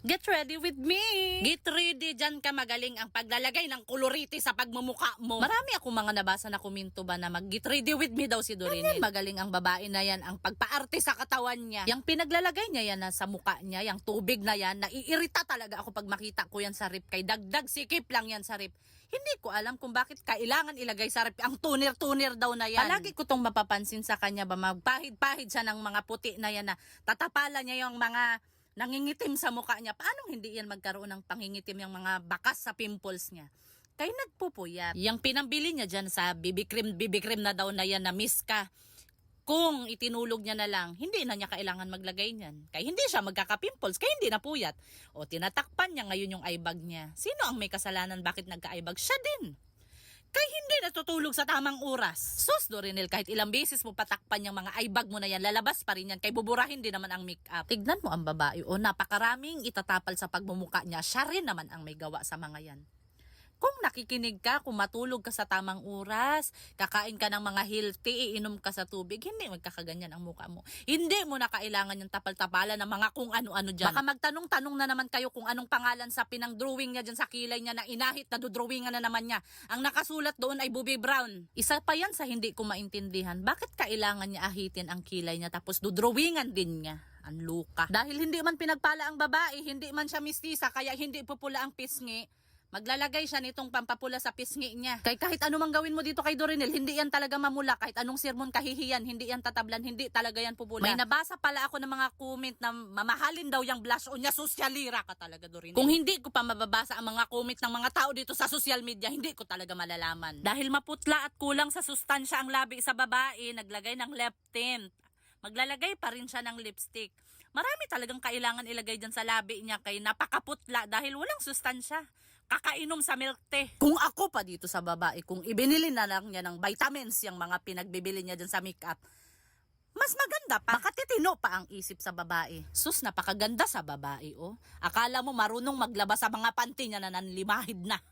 Get ready with me! Get ready, dyan ka magaling ang paglalagay ng koloriti sa pagmumukha mo. Marami akong mga nabasa na kuminto ba na mag-get ready with me daw si Dorine. magaling ang babae na yan, ang pagpaarte sa katawan niya. Yung pinaglalagay niya yan na sa mukha niya, yung tubig na yan, naiirita talaga ako pag makita ko yan sa rip. Kay dagdag sikip lang yan sa rip. Hindi ko alam kung bakit kailangan ilagay sa rip ang tunir-tunir daw na yan. Palagi ko tong mapapansin sa kanya ba, magpahid-pahid siya ng mga puti na yan na tatapalan niya yung mga nangingitim sa mukha niya. Paano hindi yan magkaroon ng pangingitim yung mga bakas sa pimples niya? Kaya nagpupuyat. Yung pinambili niya dyan sa BB cream na daw na yan na miska. Kung itinulog niya na lang, hindi na niya kailangan maglagay niyan. Kaya hindi siya magkaka-pimples, kaya hindi na puyat. O tinatakpan niya ngayon yung eyebag niya. Sino ang may kasalanan bakit nagka-eyebag? Siya din. Kaya hindi natutulog sa tamang oras. Sus, Dorinel, kahit ilang beses mo patakpan yung mga eyebag mo na yan, lalabas pa rin yan. Kay buburahin din naman ang make-up. Tignan mo ang babae, o napakaraming itatapal sa pagmumuka niya. Siya rin naman ang may gawa sa mga yan. Kung nakikinig ka, kung matulog ka sa tamang oras, kakain ka ng mga healthy, iinom ka sa tubig, hindi magkakaganyan ang mukha mo. Hindi mo na kailangan yung tapal-tapalan ng mga kung ano-ano dyan. Baka magtanong-tanong na naman kayo kung anong pangalan sa pinang-drawing niya dyan sa kilay niya na inahit na dudrawingan na naman niya. Ang nakasulat doon ay Bobby Brown. Isa pa yan sa hindi ko maintindihan. Bakit kailangan niya ahitin ang kilay niya tapos dudrawingan din niya? Ang luka. Dahil hindi man pinagpala ang babae, hindi man siya mistisa, kaya hindi pupula ang pisngi. Maglalagay siya nitong pampapula sa pisngi niya. Kay kahit ano mang gawin mo dito kay Dorinel, hindi yan talaga mamula. Kahit anong sermon kahihiyan, hindi yan tatablan, hindi talaga yan pupula. May nabasa pala ako ng mga comment na mamahalin daw yung blush on niya. Sosyalira ka talaga, Dorinel. Kung hindi ko pa mababasa ang mga comment ng mga tao dito sa social media, hindi ko talaga malalaman. Dahil maputla at kulang sa sustansya ang labi sa babae, naglagay ng lip tint maglalagay pa rin siya ng lipstick. Marami talagang kailangan ilagay dyan sa labi niya kay napakaputla dahil walang sustansya. Kakainom sa milk tea. Kung ako pa dito sa babae, kung ibinili na lang niya ng vitamins yung mga pinagbibili niya dyan sa makeup, mas maganda pa. Baka titino pa ang isip sa babae. Sus, napakaganda sa babae, oh. Akala mo marunong maglaba sa mga panty niya na nanlimahid na.